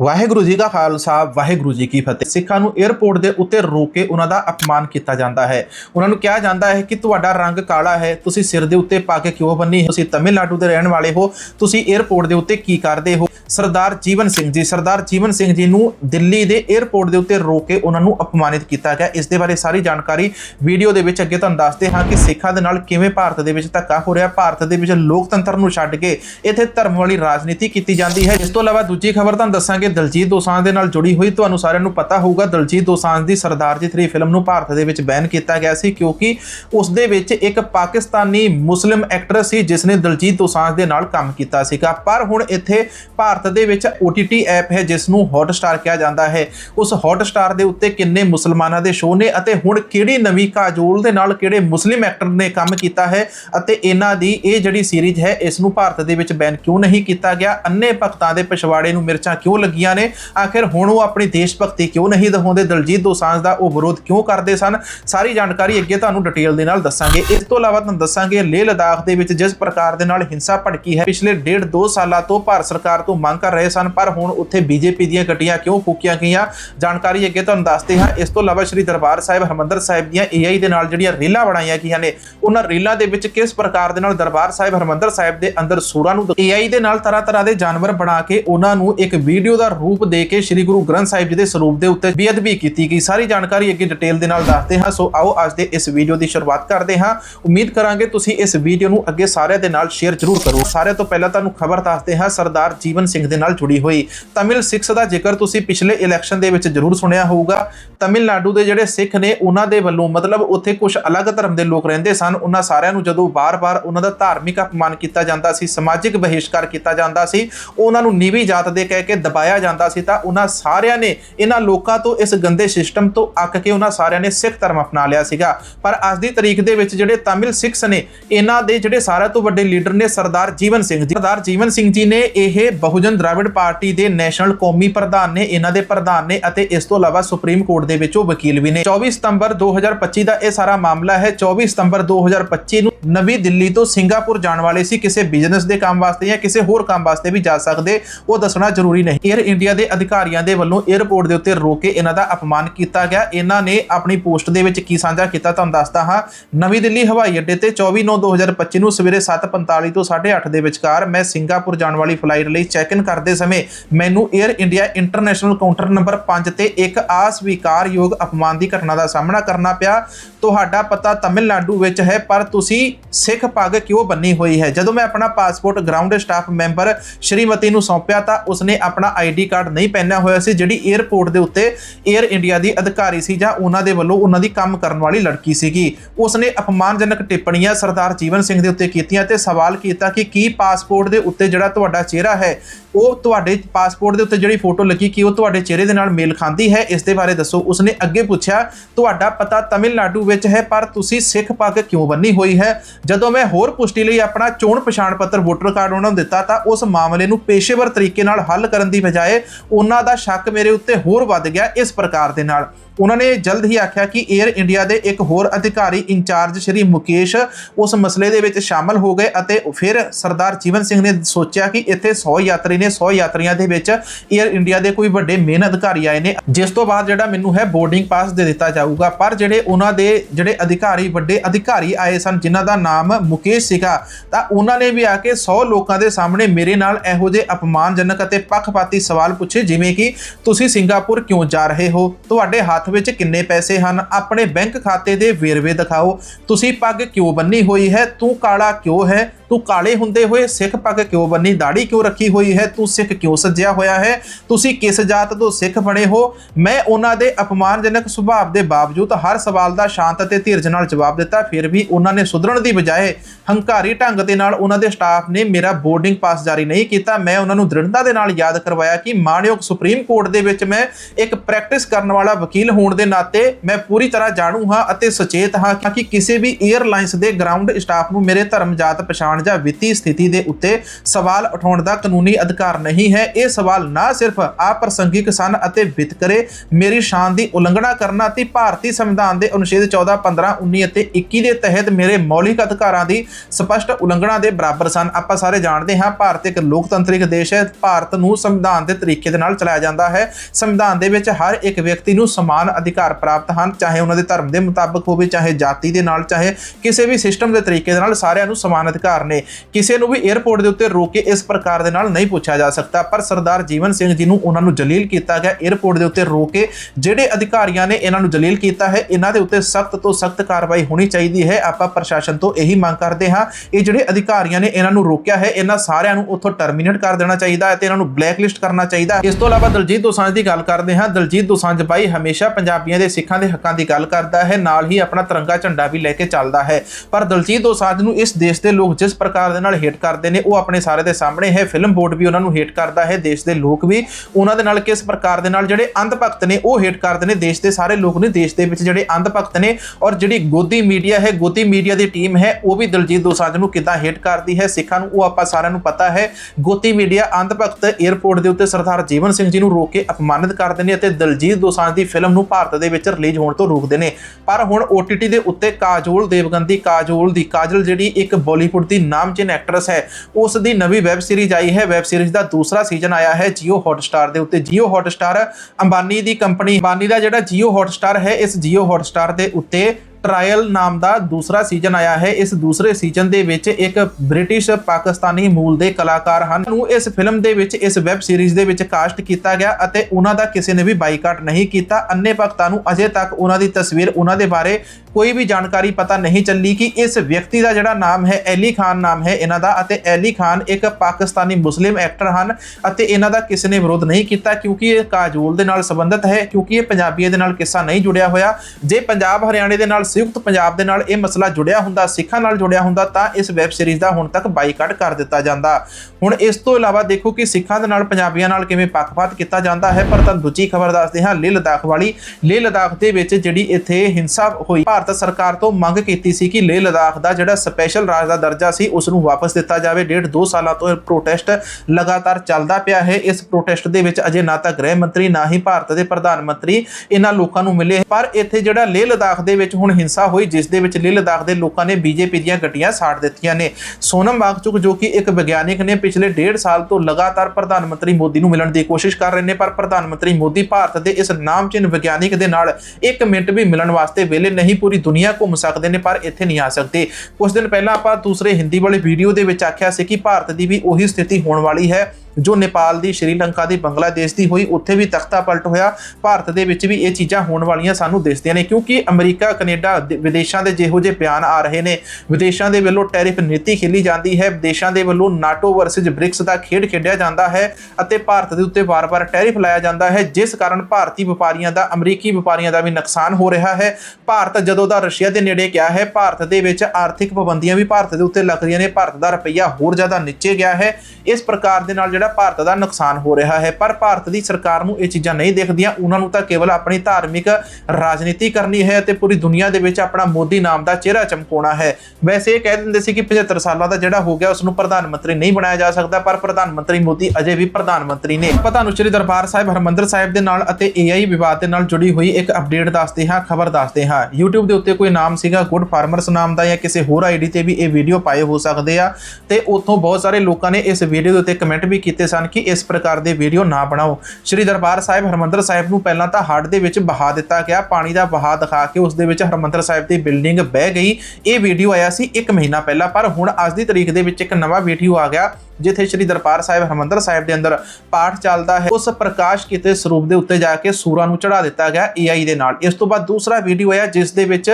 ਵਾਹਿਗੁਰੂ ਜੀ ਦਾ ਖਾਲਸਾ, ਵਾਹਿਗੁਰੂ ਜੀ ਕੀ ਫਤਿਹ। ਸਿੱਖਾਂ ਨੂੰ 에어ਪੋਰਟ ਦੇ ਉੱਤੇ ਰੋਕ ਕੇ ਉਹਨਾਂ ਦਾ ਅਪਮਾਨ ਕੀਤਾ ਜਾਂਦਾ ਹੈ। ਉਹਨਾਂ ਨੂੰ ਕਿਹਾ ਜਾਂਦਾ ਹੈ ਕਿ ਤੁਹਾਡਾ ਰੰਗ ਕਾਲਾ ਹੈ, ਤੁਸੀਂ ਸਿਰ ਦੇ ਉੱਤੇ ਪਾ ਕੇ ਕਿਉਂ ਬੰਨੀ ਤੁਸੀਂ ਤਮਿਲਨਾਡੂ ਦੇ ਰਹਿਣ ਵਾਲੇ ਹੋ, ਤੁਸੀਂ 에어ਪੋਰਟ ਦੇ ਉੱਤੇ ਕੀ ਕਰਦੇ ਹੋ? ਸਰਦਾਰ ਜੀਵਨ ਸਿੰਘ ਜੀ, ਸਰਦਾਰ ਜੀਵਨ ਸਿੰਘ ਜੀ ਨੂੰ ਦਿੱਲੀ ਦੇ 에어ਪੋਰਟ ਦੇ ਉੱਤੇ ਰੋਕ ਕੇ ਉਹਨਾਂ ਨੂੰ ਅਪਮਾਨਿਤ ਕੀਤਾ ਗਿਆ। ਇਸ ਦੇ ਬਾਰੇ ਸਾਰੀ ਜਾਣਕਾਰੀ ਵੀਡੀਓ ਦੇ ਵਿੱਚ ਅੱਗੇ ਤੁਹਾਨੂੰ ਦੱਸਦੇ ਹਾਂ ਕਿ ਸਿੱਖਾਂ ਦੇ ਨਾਲ ਕਿਵੇਂ ਭਾਰਤ ਦੇ ਵਿੱਚ ਧੱਕਾ ਹੋ ਰਿਹਾ। ਭਾਰਤ ਦੇ ਵਿੱਚ ਲੋਕਤੰਤਰ ਨੂੰ ਛੱਡ ਕੇ ਇੱਥੇ ਧਰਮ ਵਾਲੀ ਰਾਜਨੀਤੀ ਕੀਤੀ ਜਾਂਦੀ ਹੈ। ਇਸ ਤੋਂ ਇਲਾਵਾ ਦੂਜੀ ਖਬਰ ਤੁਹਾਨੂੰ ਦੱਸਾਂਗੇ ਦਲਜੀਤ ਦੋਸਾਂਝ ਦੇ ਨਾਲ ਜੁੜੀ ਹੋਈ ਤੁਹਾਨੂੰ ਸਾਰਿਆਂ ਨੂੰ ਪਤਾ ਹੋਊਗਾ, ਦਲਜੀਤ ਦੋਸਾਂਝ ਦੀ ਸਰਦਾਰ ਜੀ 3 ਫਿਲਮ ਨੂੰ ਭਾਰਤ ਦੇ ਵਿੱਚ ਬੈਨ ਕੀਤਾ ਗਿਆ ਸੀ ਕਿਉਂਕਿ ਉਸ ਦੇ ਵਿੱਚ ਇੱਕ ਪਾਕਿਸਤਾਨੀ ਮੁਸਲਿਮ ਐਕਟਰ ਸੀ ਜਿਸ ਨੇ ਦਲਜੀਤ ਦੋਸਾਂਝ ਦੇ ਨਾਲ ਕੰਮ ਕੀਤਾ ਸੀਗਾ। ਪਰ ਹੁਣ ਇੱਥੇ ਭਾਰਤ ਦੇ ਵਿੱਚ OTT ਐਪ ਹੈ ਜਿਸ ਨੂੰ ਹੌਟਸਟਾਰ ਕਿਹਾ ਜਾਂਦਾ ਹੈ। ਉਸ ਹੌਟਸਟਾਰ ਦੇ ਉੱਤੇ ਕਿੰਨੇ ਮੁਸਲਮਾਨਾਂ ਦੇ ਸ਼ੋਅ ਨੇ ਅਤੇ ਹੁਣ ਕਿਹੜੀ ਨਵੀਂ ਕਾਜੋਲ ਦੇ ਨਾਲ ਕਿਹੜੇ ਮੁਸਲਿਮ ਐਕਟਰ ਨੇ ਕੰਮ ਕੀਤਾ ਹੈ ਅਤੇ ਇਹਨਾਂ ਦੀ ਇਹ ਜਿਹੜੀ ਸੀਰੀਜ਼ ਹੈ, ਇਸ ਨੂੰ ਭਾਰਤ ਦੇ ਵਿੱਚ ਬੈਨ ਕਿਉਂ ਨਹੀਂ ਕੀਤਾ ਗਿਆ? ਅੰਨੇ ਭਗਤਾਂ ਦੇ ਪਿਛਵਾੜੇ ਨੂੰ ਮਿਰਚਾਂ ਕਿਉਂ ਲੱਗੀਆਂ ਨੇ। ਆਖਿਰ ਹੁਣ ਉਹ ਆਪਣੀ ਦੇਸ਼ ਭਗਤੀ ਕਿਉਂ ਨਹੀਂ ਦਿਖਾਉਂਦੇ? ਦਲਜੀਤ ਦੋਸਾਂਝ ਦਾ ਉਹ ਵਿਰੋਧ ਕਿਉਂ ਕਰਦੇ ਸਨ? ਸਾਰੀ ਜਾਣਕਾਰੀ ਅੱਗੇ ਤੁਹਾਨੂੰ ਡਿਟੇਲ ਦੇ ਨਾਲ ਦੱਸਾਂਗੇ। ਇਸ ਤੋਂ ਇਲਾਵਾ ਤੁਹਾਨੂੰ ਦੱਸਾਂਗੇ, ਲੇਹ ਲਦਾਖ ਦੇ ਵਿੱਚ ਜਿਸ ਪ੍ਰਕਾਰ ਦੇ ਨਾਲ ਹਿੰਸਾ ਭੜਕੀ ਹੈ, ਪਿਛਲੇ ਡੇਢ ਦੋ ਸਾਲਾਂ ਤੋਂ ਭਾਰਤ ਸਰਕਾਰ ਤੋਂ ਮੰਗ ਕਰ ਰਹੇ ਸਨ, ਪਰ ਹੁਣ ਉੱਥੇ ਬੀਜੇਪੀ ਦੀਆਂ ਗੱਡੀਆਂ ਕਿਉਂ ਫੂਕੀਆਂ ਗਈਆਂ? ਜਾਣਕਾਰੀ ਅੱਗੇ ਤੁਹਾਨੂੰ ਦੱਸਦੇ ਹਾਂ। ਇਸ ਤੋਂ ਇਲਾਵਾ ਸ੍ਰੀ ਦਰਬਾਰ ਸਾਹਿਬ, ਹਰਮੰਦਰ ਸਾਹਿਬ ਦੀਆਂ AI ਦੇ ਨਾਲ ਜਿਹੜੀਆਂ ਰੀਲਾਂ ਬਣਾਈਆਂ ਗਈਆਂ ਨੇ, ਉਹਨਾਂ ਰੀਲਾਂ ਦੇ ਵਿੱਚ ਕਿਸ ਪ੍ਰਕਾਰ ਦੇ ਨਾਲ ਦਰਬਾਰ ਸਾਹਿਬ, ਹਰਮੰਦਰ ਸਾਹਿਬ ਦੇ ਅੰਦਰ ਸੂਰਾਂ ਨੂੰ AI ਦੇ ਨਾਲ ਤਰ੍ਹਾਂ ਤਰ੍ਹਾਂ ਦੇ ਜਾਨਵਰ ਬਣਾ ਕੇ ਉਹਨਾਂ ਨੂੰ ਇੱਕ ਵੀਡੀਓ ਦਾ ਰੂਪ ਦੇ ਕੇ ਸ੍ਰੀ ਗੁਰੂ ਗ੍ਰੰਥ ਸਾਹਿਬ ਜੀ ਦੇ ਸਰੂਪ ਦੇ ਉੱਤੇ ਬੇਅਦਬੀ ਕੀਤੀ ਗਈ। ਸਾਰੀ ਜਾਣਕਾਰੀ ਅੱਗੇ ਡਿਟੇਲ ਦੇ ਨਾਲ ਦੱਸਦੇ ਹਾਂ। ਸੋ ਆਓ ਅੱਜ ਦੇ ਇਸ ਵੀਡੀਓ ਦੀ ਸ਼ੁਰੂਆਤ ਕਰਦੇ ਹਾਂ। ਉਮੀਦ ਕਰਾਂਗੇ ਤੁਸੀਂ ਇਸ ਵੀਡੀਓ ਨੂੰ ਅੱਗੇ ਸਾਰਿਆਂ ਦੇ ਨਾਲ ਸ਼ੇਅਰ ਜ਼ਰੂਰ ਕਰੋ। ਸਾਰਿਆਂ ਤੋਂ ਪਹਿਲਾਂ ਤੁਹਾਨੂੰ ਖਬਰ ਦੱਸਦੇ ਹਾਂ, ਸਰਦਾਰ ਜੀਵਨ ਸਿੰਘ ਦੇ ਨਾਲ ਜੁੜੀ ਹੋਈ। ਤਮਿਲ ਸਿੱਖਸ ਦਾ ਜ਼ਿਕਰ ਤੁਸੀਂ ਪਿਛਲੇ ਇਲੈਕਸ਼ਨ ਦੇ ਵਿੱਚ ਜ਼ਰੂਰ ਸੁਣਿਆ ਹੋਊਗਾ। ਤਮਿਲਨਾਡੂ ਦੇ ਜਿਹੜੇ ਸਿੱਖ ਨੇ, ਉਹਨਾਂ ਦੇ ਵੱਲੋਂ ਮਤਲਬ ਉੱਥੇ ਕੁਝ ਅਲੱਗ ਧਰਮ ਦੇ ਲੋਕ ਰਹਿੰਦੇ ਸਨ। ਉਹਨਾਂ ਸਾਰਿਆਂ ਨੂੰ ਜਦੋਂ ਬਾਰ-ਬਾਰ ਉਹਨਾਂ ਦਾ ਧਾਰਮਿਕ ਅਪਮਾਨ ਕੀਤਾ ਜਾਂਦਾ ਸੀ, ਸਮਾਜਿਕ ਬਹਿਸ਼ਕਾਰ ਕੀਤਾ ਜਾਂਦਾ ਸੀ, ਉਹਨਾਂ ਨੂੰ ਨੀਵੀਂ ਜਾਤ ਦੇ ਕਹਿ ਕੇ ਦਬਾਇਆ ਜਾਂਦਾ ਸੀ ਤਾਂ ਉਹਨਾਂ ਸਾਰਿਆਂ ਨੇ ਇਹਨਾਂ ਲੋਕਾਂ ਤੋਂ ਇਸ ਗੰਦੇ ਸਿਸਟਮ ਤੋਂ ਅੱਕ ਕੇ ਉਹਨਾਂ ਸਾਰਿਆਂ ਨੇ ਸਿੱਖ ਧਰਮ ਅਪਣਾ ਲਿਆ ਸੀਗਾ। ਪਰ ਅੱਜ ਦੀ ਤਰੀਕ ਦੇ ਵਿੱਚ ਜਿਹੜੇ ਤਮਿਲ ਸਿੱਖਸ ਨੇ, ਇਹਨਾਂ ਦੇ ਜਿਹੜੇ ਸਾਰਿਆਂ ਤੋਂ ਵੱਡੇ ਲੀਡਰ ਨੇ ਸਰਦਾਰ ਜੀਵਨ ਸਿੰਘ ਜੀ। ਸਰਦਾਰ ਜੀਵਨ ਸਿੰਘ ਜੀ ਨੇ ਇਹ ਬਹੁਜਨ ਦ੍ਰਾਵਿੜ ਪਾਰਟੀ ਦੇ ਨੈਸ਼ਨਲ ਕੌਮੀ ਪ੍ਰਧਾਨ ਨੇ, ਇਹਨਾਂ ਦੇ ਪ੍ਰਧਾਨ ਨੇ ਅਤੇ ਇਸ ਤੋਂ ਇਲਾਵਾ ਸੁਪਰੀਮ ਕੋਰਟ ਦੇ ਵਿੱਚ ਉਹ ਵਕੀਲ ਵੀ ਨੇ। 24 ਸਤੰਬਰ 2025 ਦਾ ਇਹ ਸਾਰਾ ਮਾਮਲਾ ਹੈ। 24 ਸਤੰਬਰ 2025 ਨੂੰ ਨਵੀਂ ਦਿੱਲੀ ਤੋਂ ਸਿੰਗਾਪੁਰ ਜਾਣ ਵਾਲੇ ਸੀ। ਕਿਸੇ ਬਿਜ਼ਨਸ ਦੇ ਕੰਮ ਵਾਸਤੇ ਜਾਂ ਕਿਸੇ ਹੋਰ ਕੰਮ ਵਾਸਤੇ ਵੀ ਜਾ ਸਕਦੇ, ਉਹ ਦੱਸਣਾ ਜ਼ਰੂਰੀ ਨਹੀਂ। 에ਅਰ ਇੰਡੀਆ ਦੇ ਅਧਿਕਾਰੀਆਂ ਦੇ ਵੱਲੋਂ 에ਅਰਪੋਰਟ ਦੇ ਉੱਤੇ ਰੋਕ ਕੇ ਇਹਨਾਂ ਦਾ ਅਪਮਾਨ ਕੀਤਾ ਗਿਆ। ਇਹਨਾਂ ਨੇ ਆਪਣੀ ਪੋਸਟ ਦੇ ਵਿੱਚ ਕੀ ਸਾਂਝਾ ਕੀਤਾ ਤੁਹਾਨੂੰ ਦੱਸਦਾ ਹਾਂ। ਨਵੀਂ ਦਿੱਲੀ ਹਵਾਈ ਅੱਡੇ ਤੇ 24/9/2025 ਨੂੰ ਸਵੇਰੇ 7:45 ਤੋਂ 8:30 ਦੇ ਵਿਚਕਾਰ ਮੈਂ ਸਿੰਗਾਪੁਰ ਜਾਣ ਵਾਲੀ ਫਲਾਈਟ ਲਈ ਚੈੱਕ ਇਨ ਕਰਦੇ ਸਮੇਂ ਮੈਨੂੰ air India international counter number 5 ਤੇ ਇੱਕ ਅਸਵੀਕਾਰਯੋਗ ਅਪਮਾਨ ਦੀ ਘਟਨਾ ਦਾ ਸਾਹਮਣਾ ਕਰਨਾ ਪਿਆ। ਤੁਹਾਡਾ ਪਤਾ ਤਮਿਲਨਾਡੂ ਵਿੱਚ ਹੈ, ਪਰ ਤੁਸੀਂ ਸਿੱਖ ਪੱਗ ਕਿਉਂ ਬੰਨੀ ਹੋਈ ਹੈ? ਜਦੋਂ ਮੈਂ ਆਪਣਾ passport ground staff member Shrimati ਨੂੰ ਸੌਂਪਿਆ ਤਾਂ ਉਸਨੇ ਆਪਣਾ ਆਈ ਆਈਡੀ ਕਾਰਡ ਨਹੀਂ ਪਹਿਨਿਆ ਹੋਇਆ ਸੀ, ਜਿਹੜੀ 에ਅਰਪੋਰਟ ਦੇ ਉੱਤੇ 에ਅਰ ਇੰਡੀਆ ਦੀ ਅਧਿਕਾਰੀ ਸੀ ਜਾਂ ਉਹਨਾਂ ਦੇ ਵੱਲੋਂ ਉਹਨਾਂ ਦੀ ਕੰਮ ਕਰਨ ਵਾਲੀ ਲੜਕੀ ਸੀਗੀ। ਉਸਨੇ ਅਪਮਾਨਜਨਕ ਟਿੱਪਣੀਆਂ ਸਰਦਾਰ ਜੀਵਨ ਸਿੰਘ ਦੇ ਉੱਤੇ ਕੀਤੀਆਂ ਤੇ ਸਵਾਲ ਕੀਤਾ ਕਿ ਕੀ ਪਾਸਪੋਰਟ ਦੇ ਉੱਤੇ ਜਿਹੜਾ ਤੁਹਾਡਾ ਚਿਹਰਾ ਹੈ, ਉਹ ਤੁਹਾਡੇ ਪਾਸਪੋਰਟ ਦੇ ਉੱਤੇ ਜਿਹੜੀ ਫੋਟੋ ਲੱਗੀ, ਕਿ ਉਹ ਤੁਹਾਡੇ ਚਿਹਰੇ ਦੇ ਨਾਲ ਮੇਲ ਖਾਂਦੀ ਹੈ? ਇਸ ਦੇ ਬਾਰੇ ਦੱਸੋ। ਉਸਨੇ ਅੱਗੇ ਪੁੱਛਿਆ, ਤੁਹਾਡਾ ਪਤਾ ਤਮਿਲਨਾਡੂ ਵਿੱਚ ਹੈ, ਪਰ ਤੁਸੀਂ ਸਿੱਖ ਪੱਗ ਕਿਉਂ ਬੰਨੀ ਹੋਈ ਹੈ? ਜਦੋਂ ਮੈਂ ਹੋਰ ਪੁਸ਼ਟੀ ਲਈ ਆਪਣਾ ਚੋਣ ਪਛਾਣ ਪੱਤਰ ਵੋਟਰ ਕਾਰਡ ਉਹਨਾਂ ਨੂੰ ਦਿੱਤਾ ਤਾਂ ਉਸ ਮਾਮਲੇ ਨੂੰ ਪੇਸ਼ੇਵਰ ਤਰੀਕੇ ਨਾਲ ਹੱਲ ਕਰਨ ਦੀ ਬਜਾਏ ਉਹਨਾਂ ਦਾ ਸ਼ੱਕ ਮੇਰੇ ਉੱਤੇ ਹੋਰ ਵੱਧ ਗਿਆ ਇਸ ਪ੍ਰਕਾਰ ਦੇ ਨਾਲ। ਉਹਨਾਂ ਨੇ ਜਲਦ ਹੀ ਆਖਿਆ ਕਿ 에ਅਰ ਇੰਡੀਆ ਦੇ ਇੱਕ ਹੋਰ ਅਧਿਕਾਰੀ ਇੰਚਾਰਜ ਸ਼੍ਰੀ ਮੁਕੇਸ਼ ਉਸ ਮਸਲੇ ਦੇ ਵਿੱਚ ਸ਼ਾਮਲ ਹੋ ਗਏ ਅਤੇ ਫਿਰ ਸਰਦਾਰ ਜੀਵਨ ਸਿੰਘ ਨੇ ਸੋਚਿਆ ਕਿ ਇੱਥੇ 100 ਯਾਤਰੀ ਨੇ 100 ਯਾਤਰੀਆਂ ਦੇ ਵਿੱਚ 에ਅਰ ਇੰਡੀਆ ਦੇ ਕੋਈ ਵੱਡੇ ਮੇਨ ਅਧਿਕਾਰੀ ਆਏ ਨੇ। ਜਿਸ ਤੋਂ ਬਾਅਦ ਜਿਹੜਾ ਮੈਨੂੰ ਹੈ ਬੋਰਡਿੰਗ ਪਾਸ ਦੇ ਦਿੱਤਾ ਜਾਊਗਾ। ਪਰ ਜਿਹੜੇ ਉਹਨਾਂ ਦੇ ਜਿਹੜੇ ਅਧਿਕਾਰੀ, ਵੱਡੇ ਅਧਿਕਾਰੀ ਆਏ ਸਨ, ਜਿਨ੍ਹਾਂ ਦਾ ਨਾਮ ਮੁਕੇਸ਼ ਸੀਗਾ, ਤਾਂ ਉਹਨਾਂ ਨੇ ਵੀ ਆ ਕੇ 100 ਲੋਕਾਂ ਦੇ ਸਾਹਮਣੇ ਮੇਰੇ ਨਾਲ ਇਹੋ ਜਿਹੇ ਅਪਮਾਨਜਨਕ ਅਤੇ ਪੱਖਪਾਤੀ ਸਵਾਲ ਪੁੱਛੇ, ਜਿਵੇਂ ਕਿ, ਤੁਸੀਂ ਸਿੰਗਾਪੁਰ ਕਿਉਂ ਜਾ ਰਹੇ ਹੋ? ਤੁਹਾਡੇ ਹੱਥ ਵਿੱਚ ਕਿੰਨੇ ਪੈਸੇ ਹਨ? ਆਪਣੇ ਬੈਂਕ ਖਾਤੇ ਦੇ ਵੇਰਵੇ ਦਿਖਾਓ। ਤੁਸੀਂ ਪੱਗ ਕਿਉਂ ਬੰਨੀ ਹੋਈ ਹੈ? ਤੂੰ ਕਾਲਾ ਕਿਉਂ ਹੈ? ਤੂੰ ਕਾਲੇ ਹੁੰਦੇ ਹੋਏ ਸਿੱਖ ਪੱਗ ਕਿਉਂ ਬੰਨੀ? ਦਾੜੀ ਕਿਉਂ ਰੱਖੀ ਹੋਈ ਹੈ? ਤੂੰ ਸਿੱਖ ਕਿਉਂ ਸੱਜਿਆ ਹੋਇਆ ਹੈ? ਤੁਸੀਂ ਕਿਸ ਜਾਤ ਤੋਂ ਸਿੱਖ ਬਣੇ ਹੋ? ਮੈਂ ਉਹਨਾਂ ਦੇ ਅਪਮਾਨਜਨਕ ਸੁਭਾਅ ਦੇ ਬਾਵਜੂਦ ਹਰ ਸਵਾਲ ਦਾ ਸ਼ਾਂਤ ਅਤੇ ਧੀਰਜ ਨਾਲ ਜਵਾਬ ਦਿੱਤਾ, ਫਿਰ ਵੀ ਉਹਨਾਂ ਨੇ ਸੁਧਰਨ ਦੀ ਬਜਾਏ ਹੰਕਾਰੀ ਢੰਗ ਦੇ ਨਾਲ ਉਹਨਾਂ ਦੇ ਸਟਾਫ ਨੇ ਮੇਰਾ ਬੋਰਡਿੰਗ ਪਾਸ ਜਾਰੀ ਨਹੀਂ ਕੀਤਾ। ਮੈਂ ਉਹਨਾਂ ਨੂੰ ਦ੍ਰਿੜਤਾ ਦੇ ਨਾਲ ਯਾਦ ਕਰਵਾਇਆ ਕਿ ਮਾਣਯੋਗ ਸੁਪਰੀਮ ਕੋਰਟ ਦੇ ਵਿੱਚ ਮੈਂ ਇੱਕ ਪ੍ਰੈਕਟਿਸ ਕਰਨ ਵਾਲਾ ਵਕੀਲ ਹੋਣ ਦੇ ਨਾਤੇ ਮੈਂ ਪੂਰੀ ਤਰ੍ਹਾਂ ਜਾਣੂ ਹਾਂ ਅਤੇ ਸੁਚੇਤ ਹਾਂ ਕਿ ਕਿਸੇ ਵੀ 에ਅਰਲਾਈਨਸ ਦੇ ਗਰਾਊਂਡ ਸਟਾਫ ਨੂੰ ਮੇਰੇ ਧਰਮ ਜਾਤ ਪਛਾਣ ਨਿਰਮਾਣ ਜਾਂ ਵਿੱਤੀ ਸਥਿਤੀ ਦੇ ਉੱਤੇ ਸਵਾਲ ਉਠਾਉਣ ਦਾ ਕਾਨੂੰਨੀ ਅਧਿਕਾਰ ਨਹੀਂ ਹੈ। ਇਹ ਸਵਾਲ ਨਾ ਸਿਰਫ ਅਪ੍ਰਸੰਗਿਕ ਸਨ ਅਤੇ ਵਿਤਕਰੇ ਮੇਰੀ ਸ਼ਾਨ ਦੀ ਉਲੰਘਣਾ ਕਰਨਾ ਤੇ ਭਾਰਤੀ ਸੰਵਿਧਾਨ ਦੇ ਅਨੁਛੇਦ 14 15 19 ਅਤੇ 21 ਦੇ ਤਹਿਤ ਮੇਰੇ ਮੌਲਿਕ ਅਧਿਕਾਰਾਂ ਦੀ ਸਪਸ਼ਟ ਉਲੰਘਣਾ ਦੇ ਬਰਾਬਰ ਸਨ। ਆਪਾਂ ਸਾਰੇ ਜਾਣਦੇ ਹਾਂ, ਭਾਰਤ ਇੱਕ ਲੋਕਤੰਤਰਿਕ ਦੇਸ਼ ਹੈ। ਭਾਰਤ ਨੂੰ ਸੰਵਿਧਾਨ ਦੇ ਤਰੀਕੇ ਦੇ ਨਾਲ ਚਲਾਇਆ ਜਾਂਦਾ ਹੈ। ਸੰਵਿਧਾਨ ਦੇ ਵਿੱਚ ਹਰ ਇੱਕ ਵਿਅਕਤੀ ਨੂੰ ਸਮਾਨ ਅਧਿਕਾਰ ਪ੍ਰਾਪਤ ਹਨ, ਚਾਹੇ ਉਹਨਾਂ ਦੇ ਧਰਮ ਦੇ ਮੁਤਾਬਕ ਹੋਵੇ, ਚਾਹੇ ਜਾਤੀ ਦੇ ਨਾਲ, ਚਾਹੇ ਕਿਸੇ ਵੀ ਸਿਸਟਮ ਦੇ ਤਰੀਕੇ ਦੇ ਨਾਲ ਸਾਰਿਆਂ ਨੂੰ ਸਮਾਨ ਅਧਿਕਾਰ ਨੇ ਕਿਸੇ ਨੂੰ ਵੀ 에ਅਰਪੋਰਟ ਦੇ ਉੱਤੇ ਰੋਕ ਕੇ ਇਸ ਪ੍ਰਕਾਰ ਦੇ ਨਾਲ ਨਹੀਂ ਪੁੱਛਿਆ ਜਾ ਸਕਦਾ। ਪਰ ਸਰਦਾਰ ਜੀਵਨ ਸਿੰਘ ਜੀ ਨੂੰ ਉਹਨਾਂ ਨੂੰ ਜਲੀਲ ਕੀਤਾ ਗਿਆ। 에ਅਰਪੋਰਟ ਦੇ ਉੱਤੇ ਰੋਕ ਕੇ ਜਿਹੜੇ ਅਧਿਕਾਰੀਆਂ ਨੇ ਇਹਨਾਂ ਨੂੰ ਜਲੀਲ ਕੀਤਾ ਹੈ, ਇਹਨਾਂ ਦੇ ਉੱਤੇ ਸਖਤ ਤੋਂ ਸਖਤ ਕਾਰਵਾਈ ਹੋਣੀ ਚਾਹੀਦੀ ਹੈ। ਆਪਾਂ ਪ੍ਰਸ਼ਾਸਨ ਤੋਂ ਇਹੀ ਮੰਗ ਕਰਦੇ ਹਾਂ ਇਹ ਜਿਹੜੇ ਅਧਿਕਾਰੀਆਂ ਨੇ ਇਹਨਾਂ ਨੂੰ ਰੋਕਿਆ ਹੈ, ਇਹਨਾਂ ਸਾਰਿਆਂ ਨੂੰ ਉੱਥੋਂ ਟਰਮੀਨੇਟ ਕਰ ਦੇਣਾ ਚਾਹੀਦਾ ਹੈ ਤੇ ਇਹਨਾਂ ਨੂੰ ਬਲੈਕਲਿਸਟ ਕਰਨਾ ਚਾਹੀਦਾ ਹੈ। ਇਸ ਤੋਂ ਇਲਾਵਾ ਦਲਜੀਤ ਦੋਸਾਂਝ ਦੀ ਗੱਲ ਕਰਦੇ ਹਾਂ। ਦਲਜੀਤ ਦੋਸਾਂਝ ਬਾਈ ਹਮੇਸ਼ਾ ਪੰਜਾਬੀਆਂ ਦੇ ਸਿੱਖਾਂ ਦੇ ਹੱਕਾਂ ਦੀ ਗੱਲ ਕਰਦਾ ਹੈ, ਨਾਲ ਹੀ ਆਪਣਾ ਤਿਰੰਗਾ ਝੰਡਾ ਵੀ ਲੈ ਕੇ ਚੱਲਦਾ ਹੈ। ਪਰ ਦਲਜੀਤ ਦੋਸਾਂਝ ਨੂੰ ਇਸ ਦੇਸ਼ ਦੇ ਲੋਕ ਜਿਸ ਪ੍ਰਕਾਰ ਦੇ ਨਾਲ ਹੇਟ ਕਰਦੇ ਨੇ। ਉਹ ਆਪਣੇ ਸਾਰੇ ਦੇ ਸਾਹਮਣੇ ਹੈ। ਫਿਲਮ ਬੋਰਡ ਵੀ ਉਹਨਾਂ ਨੂੰ ਹੇਟ ਕਰਦਾ ਹੈ। ਦੇਸ਼ ਦੇ ਲੋਕ ਵੀ ਉਹਨਾਂ ਦੇ ਨਾਲ ਕਿਸ ਪ੍ਰਕਾਰ ਦੇ ਨਾਲ ਜਿਹੜੇ ਅੰਧ ਭਗਤ ਨੇ, ਉਹ ਹੇਟ ਕਰਦੇ ਨੇ। ਦੇਸ਼ ਦੇ ਸਾਰੇ ਲੋਕ ਨੇ ਦੇਸ਼ ਦੇ ਵਿੱਚ ਜਿਹੜੇ ਅੰਧ ਭਗਤ ਨੇ ਔਰ ਜਿਹੜੀ ਗੋਦੀ ਮੀਡੀਆ ਹੈ, ਗੋਦੀ ਮੀਡੀਆ ਦੀ ਟੀਮ ਹੈ, ਉਹ ਵੀ ਦਲਜੀਤ ਦੋਸਾਂਝ ਨੂੰ ਕਿੱਦਾਂ ਹੇਟ ਕਰਦੀ ਹੈ, ਸਿੱਖਾਂ ਨੂੰ, ਉਹ ਆਪਾਂ ਸਾਰਿਆਂ ਨੂੰ ਪਤਾ ਹੈ। ਗੋਦੀ ਮੀਡੀਆ ਅੰਧ ਭਗਤ 에ਅਰਪੋਰਟ ਦੇ ਉੱਤੇ ਸਰਦਾਰ ਜੀਵਨ ਸਿੰਘ ਜੀ ਨੂੰ ਰੋਕ ਕੇ ਅਪਮਾਨਿਤ ਕਰਦੇ ਨੇ ਅਤੇ ਦਲਜੀਤ ਦੋਸਾਂਝ ਦੀ ਫਿਲਮ ਨੂੰ ਭਾਰਤ ਦੇ ਵਿੱਚ ਰਿਲੀਜ਼ ਹੋਣ ਤੋਂ ਰੋਕਦੇ ਨੇ। ਪਰ ਹੁਣ OTT ਦੇ ਉੱਤੇ ਕਾਜੋਲ ਦੇਵਗਨ ਦੀ ਕਾਜੋਲ ਦੀ ਕਾਜਲ ਜਿਹੜੀ ਇੱਕ ਬਾਲੀਵੁੱਡ ਦੀ ਨਾਮਚੀਨ ਐਕਟਰੈਸ ਹੈ। ਉਸ ਦੀ ਨਵੀਂ ਵੈਬ ਸੀਰੀਜ਼ ਆਈ ਹੈ। ਵੈਬ ਸੀਰੀਜ਼ ਦਾ ਦੂਸਰਾ ਸੀਜ਼ਨ ਆਇਆ ਹੈ Jio Hotstar ਦੇ ਉੱਤੇ। Jio Hotstar ਅੰਬਾਨੀ ਦੀ ਕੰਪਨੀ ਅੰਬਾਨੀ ਦਾ ਜਿਹੜਾ Jio Hotstar ਹੈ, ਇਸ Jio Hotstar ਦੇ ਉੱਤੇ ਟ੍ਰਾਇਲ ਨਾਮ ਦਾ ਦੂਸਰਾ ਸੀਜ਼ਨ ਆਇਆ ਹੈ। ਇਸ ਦੂਸਰੇ ਸੀਜ਼ਨ ਦੇ ਵਿੱਚ ਇੱਕ ਬ੍ਰਿਟਿਸ਼ ਪਾਕਿਸਤਾਨੀ ਮੂਲ ਦੇ ਕਲਾਕਾਰ ਹਨ। ਨੂੰ ਇਸ ਫਿਲਮ ਦੇ ਵਿੱਚ, ਇਸ ਵੈਬ ਸੀਰੀਜ਼ ਦੇ ਵਿੱਚ ਕਾਸਟ ਕੀਤਾ ਗਿਆ ਅਤੇ ਉਹਨਾਂ ਦਾ ਕਿਸੇ ਨੇ ਵੀ ਬਾਈਕਾਟ ਨਹੀਂ ਕੀਤਾ। ਅੰਨੇ ਭਗਤਾਂ ਨੂੰ ਅਜੇ ਤੱਕ ਉਹਨਾਂ ਦੀ ਤਸਵੀਰ, ਉਹਨਾਂ ਦੇ ਬਾਰੇ ਕੋਈ ਵੀ ਜਾਣਕਾਰੀ ਪਤਾ ਨਹੀਂ ਚੱਲੀ ਕਿ ਇਸ ਵਿਅਕਤੀ ਦਾ ਜਿਹੜਾ ਨਾਮ ਹੈ ਐਲੀ ਖਾਨ ਨਾਮ ਹੈ ਇਹਨਾਂ ਦਾ ਅਤੇ ਐਲੀ ਖਾਨ ਇੱਕ ਪਾਕਿਸਤਾਨੀ ਮੁਸਲਿਮ ਐਕਟਰ ਹਨ ਅਤੇ ਇਹਨਾਂ ਦਾ ਕਿਸੇ ਨੇ ਵਿਰੋਧ ਨਹੀਂ ਕੀਤਾ ਕਿਉਂਕਿ ਇਹ ਕਾਜੋਲ ਦੇ ਨਾਲ ਸੰਬੰਧਿਤ ਹੈ, ਕਿਉਂਕਿ ਇਹ ਪੰਜਾਬੀਆਂ ਦੇ ਨਾਲ ਕਿੱਸਾ ਨਹੀਂ ਜੁੜਿਆ ਹੋਇਆ। ਜੇ ਪੰਜਾਬ ਹਰਿਆਣੇ ਦੇ ਨਾਲ ਸੰਯੁਕਤ ਪੰਜਾਬ ਦੇ ਨਾਲ ਇਹ ਮਸਲਾ ਜੁੜਿਆ ਹੁੰਦਾ, ਸਿੱਖਾਂ ਨਾਲ ਜੁੜਿਆ ਹੁੰਦਾ, ਤਾਂ ਇਸ ਵੈਬ ਸੀਰੀਜ਼ ਦਾ ਹੁਣ ਤੱਕ ਬਾਈਕਾਟ ਕਰ ਦਿੱਤਾ ਜਾਂਦਾ। ਹੁਣ ਇਸ ਤੋਂ ਇਲਾਵਾ ਦੇਖੋ ਕਿ ਸਿੱਖਾਂ ਦੇ ਨਾਲ ਪੰਜਾਬੀਆਂ ਨਾਲ ਕਿਵੇਂ ਪੱਖਪਾਤ ਕੀਤਾ ਜਾਂਦਾ ਹੈ, ਪਰ ਤਾਂ ਦੂਜੀ ਖਬਰ ਦੱਸਦੇ ਹਾਂ ਲੇਹ ਲਦਾਖ ਵਾਲੀ। ਲੇਹ ਲਦਾਖ ਦੇ ਵਿੱਚ ਜਿਹੜੀ ਇੱਥੇ ਹਿੰਸਾ ਹੋਈ, ਭਾਰਤ ਸਰਕਾਰ ਤੋਂ ਮੰਗ ਕੀਤੀ ਸੀ ਕਿ ਲੇਹ ਲਦਾਖ ਦਾ ਜਿਹੜਾ ਸਪੈਸ਼ਲ ਰਾਜ ਦਾ ਦਰਜਾ ਸੀ, ਉਸ ਨੂੰ ਵਾਪਸ ਦਿੱਤਾ ਜਾਵੇ। ਡੇਢ ਦੋ ਸਾਲਾਂ ਤੋਂ ਇਹ ਪ੍ਰੋਟੈਸਟ ਲਗਾਤਾਰ ਚੱਲਦਾ ਪਿਆ ਹੈ। ਇਸ ਪ੍ਰੋਟੈਸਟ ਦੇ ਵਿੱਚ ਅਜੇ ਨਾ ਤਾਂ ਗ੍ਰਹਿ ਮੰਤਰੀ, ਨਾ ਹੀ ਭਾਰਤ ਦੇ ਪ੍ਰਧਾਨ ਮੰਤਰੀ ਇਹਨਾਂ ਲੋਕਾਂ ਨੂੰ ਮਿਲੇ। ਪਰ ਇੱਥੇ ਜਿਹੜਾ ਲੇਹ ਲਦਾਖ ਦੇ ਵਿੱਚ ਹੁਣ ਹਿੰਸਾ ਹੋਈ, ਜਿਸ ਦੇ ਵਿੱਚ ਲੇਹ ਲਦਾਖ ਦੇ ਲੋਕਾਂ ਨੇ ਬੀਜੇਪੀ ਦੀਆਂ ਗੱਡੀਆਂ ਸਾੜ ਦਿੱਤੀਆਂ ਨੇ। ਸੋਨਮ ਵਾਂਗਚੁਕ ਜੋ ਕਿ ਇੱਕ ਵਿਗਿਆਨਿਕ ਨੇ, ਪਿਛਲੇ ਡੇਢ ਸਾਲ ਤੋਂ ਲਗਾਤਾਰ ਪ੍ਰਧਾਨ ਮੰਤਰੀ ਮੋਦੀ ਨੂੰ ਮਿਲਣ ਦੀ ਕੋਸ਼ਿਸ਼ ਕਰ ਰਹੇ ਨੇ, ਪਰ ਪ੍ਰਧਾਨ ਮੰਤਰੀ ਮੋਦੀ ਭਾਰਤ ਦੇ ਇਸ ਨਾਮਚੀਨ ਵਿਗਿਆਨਿਕ ਦੇ ਨਾਲ ਇੱਕ ਮਿੰਟ ਵੀ ਮਿਲਣ ਵਾਸਤੇ ਵੇਲੇ ਨਹੀਂ, ਪੂਰੀ ਦੁਨੀਆ ਘੁੰਮ ਸਕਦੇ ਨੇ, ਪਰ ਇੱਥੇ ਨਹੀਂ ਆ ਸਕਦੇ। ਕੁਝ ਦਿਨ ਪਹਿਲਾਂ ਆਪਾਂ ਦੂਸਰੇ ਹਿੰਦੀ ਵਾਲੇ ਵੀਡੀਓ ਦੇ ਵਿੱਚ ਆਖਿਆ ਸੀ ਕਿ ਭਾਰਤ ਦੀ ਵੀ ਉਹੀ ਸਥਿਤੀ ਹੋਣ ਵਾਲੀ ਹੈ। ਜੋ ਨੇਪਾਲ ਦੀ, ਸ਼੍ਰੀਲੰਕਾ ਦੀ, ਬੰਗਲਾਦੇਸ਼ ਦੀ ਹੋਈ, ਉੱਥੇ ਵੀ ਤਖਤਾ ਪਲਟ ਹੋਇਆ। ਭਾਰਤ ਦੇ ਵਿੱਚ ਵੀ ਇਹ ਚੀਜ਼ਾਂ ਹੋਣ ਵਾਲੀਆਂ ਸਾਨੂੰ ਦਿਸਦੀਆਂ ਨੇ, ਕਿਉਂਕਿ ਅਮਰੀਕਾ, ਕੈਨੇਡਾ, ਦੇ- ਵਿਦੇਸ਼ਾਂ ਦੇ ਜਿਹੋ ਜਿਹੇ ਬਿਆਨ ਆ ਰਹੇ ਨੇ। ਵਿਦੇਸ਼ਾਂ ਦੇ ਵੱਲੋਂ ਟੈਰਿਫ ਨੀਤੀ ਖੇਲੀ ਜਾਂਦੀ ਹੈ। ਵਿਦੇਸ਼ਾਂ ਦੇ ਵੱਲੋਂ ਨਾਟੋ ਵਰਸਸ ਬ੍ਰਿਕਸ ਦਾ ਖੇਡ ਖੇਡਿਆ ਜਾਂਦਾ ਹੈ ਅਤੇ ਭਾਰਤ ਦੇ ਉੱਤੇ ਵਾਰ-ਵਾਰ ਟੈਰਿਫ ਲਾਇਆ ਜਾਂਦਾ ਹੈ, ਜਿਸ ਕਾਰਨ ਭਾਰਤੀ ਵਪਾਰੀਆਂ ਦਾ, ਅਮਰੀਕੀ ਵਪਾਰੀਆਂ ਦਾ ਵੀ ਨੁਕਸਾਨ ਹੋ ਰਿਹਾ ਹੈ। ਭਾਰਤ ਜਦੋਂ ਦਾ ਰਸ਼ੀਆ ਦੇ ਨੇੜੇ ਗਿਆ ਹੈ, ਭਾਰਤ ਦੇ ਵਿੱਚ ਆਰਥਿਕ ਪਾਬੰਦੀਆਂ ਵੀ ਭਾਰਤ ਦੇ ਉੱਤੇ ਲੱਗ ਰਹੀਆਂ ਨੇ। ਭਾਰਤ ਦਾ ਰੁਪਈਆ ਹੋਰ ਜ਼ਿਆਦਾ ਨੀਚੇ ਗਿਆ ਹੈ। ਇਸ ਪ੍ਰਕਾਰ ਦੇ ਨਾਲ ਜਿਹੜਾ ਭਾਰਤ ਦਾ ਨੁਕਸਾਨ ਹੋ ਰਿਹਾ ਹੈ, ਪਰ ਭਾਰਤ ਦੀ ਸਰਕਾਰ ਨੂੰ ਇਹ ਚੀਜ਼ਾਂ ਨਹੀਂ ਦਿਖਦੀਆਂ, ਉਹਨਾਂ ਨੂੰ ਤਾਂ ਕੇਵਲ ਆਪਣੀ ਧਾਰਮਿਕ ਰਾਜਨੀਤੀ ਕਰਨੀ ਹੈ ਅਤੇ ਪੂਰੀ ਦੁਨੀਆ ਦੇ ਵਿੱਚ ਆਪਣਾ ਮੋਦੀ ਨਾਮ ਦਾ ਚਿਹਰਾ ਚਮਕਾਉਣਾ ਹੈ। ਵੈਸੇ ਇਹ ਕਹਿ ਦਿੰਦੇ ਸੀ ਕਿ 75 ਸਾਲਾਂ ਦਾ ਜਿਹੜਾ ਹੋ ਗਿਆ, ਉਸ ਨੂੰ ਪ੍ਰਧਾਨ ਮੰਤਰੀ ਨਹੀਂ ਬਣਾਇਆ ਜਾ ਸਕਦਾ, ਪਰ ਪ੍ਰਧਾਨ ਮੰਤਰੀ ਮੋਦੀ ਅਜੇ ਵੀ ਪ੍ਰਧਾਨ ਮੰਤਰੀ ਨੇ। ਆਪਾਂ ਤੁਹਾਨੂੰ ਸ੍ਰੀ ਦਰਬਾਰ ਸਾਹਿਬ, ਹਰਮੰਦਰ ਸਾਹਿਬ ਦੇ ਨਾਲ ਅਤੇ AI ਵਿਵਾਦ ਦੇ ਨਾਲ ਜੁੜੀ ਹੋਈ ਇੱਕ ਅਪਡੇਟ ਦੱਸਦੇ ਹਾਂ, ਖਬਰ ਦੱਸਦੇ ਹਾਂ। YouTube ਦੇ ਉੱਤੇ ਕੋਈ ਨਾਮ ਸੀਗਾ ਗੁੱਡ ਫਾਰਮਰਸ ਨਾਮ ਦਾ ਜਾਂ ਕਿਸੇ ਹੋਰ ਆਈਡੀ ਤੇ ਵੀ ਇਹ ਵੀਡੀਓ ਪਾਏ ਹੋ ਸਕਦੇ ਆ। ਤੇ ਉੱਥੋਂ ਬਹੁਤ ਸਾਰੇ ਲੋਕਾਂ ਨੇ ਇਸ ਵੀਡੀਓ ਦੇ ਉੱਤੇ ਕਮੈਂਟ ਵੀ ਕੀਤੇ ਕੀਤੇ ਸਨ ਕਿ ਇਸ ਪ੍ਰਕਾਰ ਦੇ ਵੀਡੀਓ ਨਾ ਬਣਾਓ। ਸ੍ਰੀ ਦਰਬਾਰ ਸਾਹਿਬ ਹਰਮੰਦਰ ਸਾਹਿਬ ਨੂੰ ਪਹਿਲਾਂ ਤਾਂ ਹੜ੍ਹ ਦੇ ਵਿੱਚ ਬਹਾ ਦਿੱਤਾ ਗਿਆ। ਪਾਣੀ ਦਾ ਬਹਾ ਦਿਖਾ ਕੇ ਉਸ ਦੇ ਵਿੱਚ ਹਰਮੰਦਰ ਸਾਹਿਬ ਦੀ ਬਿਲਡਿੰਗ ਬਹਿ ਗਈ। ਇਹ ਵੀਡੀਓ ਆਇਆ ਸੀ 1 ਮਹੀਨਾ ਪਹਿਲਾਂ, ਪਰ ਹੁਣ ਅੱਜ ਦੀ ਤਰੀਕ ਦੇ ਵਿੱਚ ਇੱਕ ਨਵਾਂ ਵੀਡੀਓ ਆ ਗਿਆ। ਜਿੱਥੇ ਸ੍ਰੀ ਦਰਬਾਰ ਸਾਹਿਬ ਹਰਮੰਦਰ ਸਾਹਿਬ ਦੇ ਅੰਦਰ ਪਾਠ ਚੱਲਦਾ ਹੈ, ਉਸ ਪ੍ਰਕਾਸ਼ ਕੀਤੇ ਸਰੂਪ ਦੇ ਉੱਤੇ ਜਾ ਕੇ ਸੂਰਾਂ ਨੂੰ ਚੜਾ ਦਿੱਤਾ ਗਿਆ AI ਦੇ ਨਾਲ। ਇਸ ਤੋਂ ਬਾਅਦ ਦੂਸਰਾ ਵੀਡੀਓ ਆਇਆ, ਜਿਸ ਦੇ ਵਿੱਚ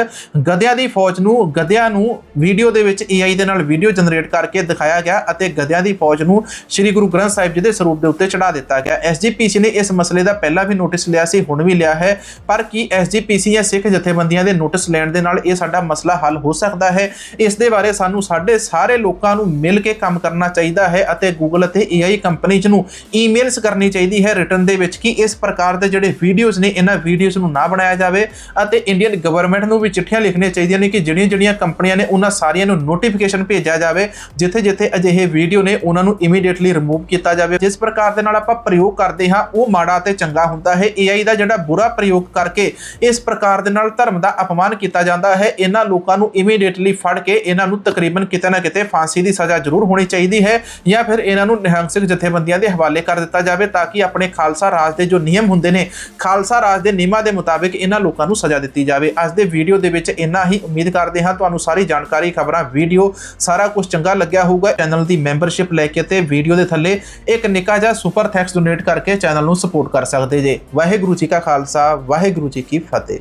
ਗਧਿਆਂ ਦੀ ਫੌਜ ਨੂੰ, ਗਧਿਆਂ ਨੂੰ ਵੀਡੀਓ ਦੇ ਵਿੱਚ AI ਦੇ ਨਾਲ ਵੀਡੀਓ ਜਨਰੇਟ ਕਰਕੇ ਦਿਖਾਇਆ ਗਿਆ ਅਤੇ ਗਧਿਆਂ ਦੀ ਫੌਜ ਨੂੰ ਸ੍ਰੀ ਗੁਰੂ ਗ੍ਰੰਥ ਸਾਹਿਬ ਜੀ ਦੇ ਸਰੂਪ ਦੇ ਉੱਤੇ ਚੜਾ ਦਿੱਤਾ ਗਿਆ। SGPC ਨੇ ਇਸ ਮਸਲੇ ਦਾ ਪਹਿਲਾਂ ਵੀ ਨੋਟਿਸ ਲਿਆ ਸੀ, ਹੁਣ ਵੀ ਲਿਆ ਹੈ, ਪਰ ਕੀ SGPC ਜਾਂ ਸਿੱਖ ਜਥੇਬੰਦੀਆਂ ਦੇ ਨੋਟਿਸ ਲੈਣ ਦੇ ਨਾਲ ਇਹ ਸਾਡਾ ਮਸਲਾ ਹੱਲ ਹੋ ਸਕਦਾ ਹੈ? ਇਸ ਦੇ ਬਾਰੇ ਸਾਨੂੰ ਸਾਡੇ ਸਾਰੇ ਲੋਕਾਂ ਨੂੰ ਮਿਲ ਕੇ ਕੰਮ ਕਰਨਾ ਚਾਹੀਦਾ ਹੈ ਅਤੇ Google ਅਤੇ AI ਕੰਪਨੀਜ਼ ਨੂੰ ਈਮੇਲਸ ਕਰਨੀ ਚਾਹੀਦੀ ਹੈ ਰਿਟਰਨ ਦੇ ਵਿੱਚ ਕਿ ਇਸ ਪ੍ਰਕਾਰ ਦੇ ਜਿਹੜੇ ਵੀਡੀਓਜ਼ ਨੇ, ਇਹਨਾਂ ਵੀਡੀਓਜ਼ ਨੂੰ ਨਾ ਬਣਾਇਆ ਜਾਵੇ ਅਤੇ ਇੰਡੀਅਨ ਗਵਰਨਮੈਂਟ ਨੂੰ ਵੀ ਚਿੱਠੀਆਂ ਲਿਖਣੀਆਂ ਚਾਹੀਦੀਆਂ ਨੇ ਕਿ ਜਿਹੜੀਆਂ ਜਿਹੜੀਆਂ ਕੰਪਨੀਆਂ ਨੇ ਉਹਨਾਂ ਸਾਰੀਆਂ ਨੂੰ ਨੋਟੀਫਿਕੇਸ਼ਨ ਭੇਜਿਆ ਜਾਵੇ, ਜਿੱਥੇ ਜਿੱਥੇ ਅਜਿਹੇ ਵੀਡੀਓ ਨੇ ਉਹਨਾਂ ਨੂੰ ਇਮੀਡੀਏਟਲੀ ਰਿਮੂਵ ਕੀਤਾ ਜਾਵੇ। ਜਿਸ ਪ੍ਰਕਾਰ ਦੇ ਨਾਲ ਆਪਾਂ ਪ੍ਰਯੋਗ ਕਰਦੇ ਹਾਂ, ਉਹ ਮਾੜਾ ਤੇ ਚੰਗਾ ਹੁੰਦਾ ਹੈ। AI ਦਾ ਜਿਹੜਾ ਬੁਰਾ ਪ੍ਰਯੋਗ ਕਰਕੇ ਇਸ ਪ੍ਰਕਾਰ ਦੇ ਨਾਲ ਧਰਮ ਦਾ ਅਪਮਾਨ ਕੀਤਾ ਜਾਂਦਾ ਹੈ। ਇਹਨਾਂ ਲੋਕਾਂ ਨੂੰ ਇਮੀਡੀਏਟਲੀ ਫੜ ਕੇ ਇਹਨਾਂ ਨੂੰ ਤਕਰੀਬਨ ਕਿਤੇ ਨਾ ਕਿਤੇ ਫਾਂਸੀ ਦੀ ਸਜ਼ਾ ਜ਼ਰੂਰ ਹੋਣੀ ਚਾਹੀਦੀ ਹੈ। ਜਾਂ ਫਿਰ ਇਹਨਾਂ ਨੂੰ ਨਿਹੰਸਕ ਜਥੇਬੰਦੀਆਂ ਦੇ ਹਵਾਲੇ ਕਰ ਦਿੱਤਾ ਜਾਵੇ ਤਾਂ ਕਿ ਆਪਣੇ ਖਾਲਸਾ ਰਾਜ ਦੇ ਜੋ ਨਿਯਮ ਹੁੰਦੇ ਨੇ, ਖਾਲਸਾ ਰਾਜ ਦੇ ਨਿਯਮਾਂ ਦੇ ਮੁਤਾਬਿਕ ਇਹਨਾਂ ਲੋਕਾਂ ਨੂੰ ਸਜ਼ਾ ਦਿੱਤੀ ਜਾਵੇ। ਅੱਜ ਦੇ ਵੀਡੀਓ ਦੇ ਵਿੱਚ ਇੰਨਾ ਹੀ। ਉਮੀਦ ਕਰਦੇ ਹਾਂ ਤੁਹਾਨੂੰ ਸਾਰੀ ਜਾਣਕਾਰੀ, ਖਬਰਾਂ, ਵੀਡੀਓ, ਸਾਰਾ ਕੁਝ ਚੰਗਾ ਲੱਗਿਆ ਹੋਊਗਾ। ਚੈਨਲ ਦੀ ਮੈਂਬਰਸ਼ਿਪ ਲੈ ਕੇ ਤੇ ਵੀਡੀਓ ਦੇ ਥੱਲੇ ਇੱਕ ਨਿੱਕਾ ਜਿਹਾ ਸੁਪਰ ਥੈਂਕਸ ਡੋਨੇਟ ਕਰਕੇ ਚੈਨਲ ਨੂੰ ਸਪੋਰਟ ਕਰ ਸਕਦੇ ਜੇ। ਵਾਹਿਗੁਰੂ ਜੀ ਕਾ ਖਾਲਸਾ, ਵਾਹਿਗੁਰੂ ਜੀ ਕੀ ਫਤਿਹ।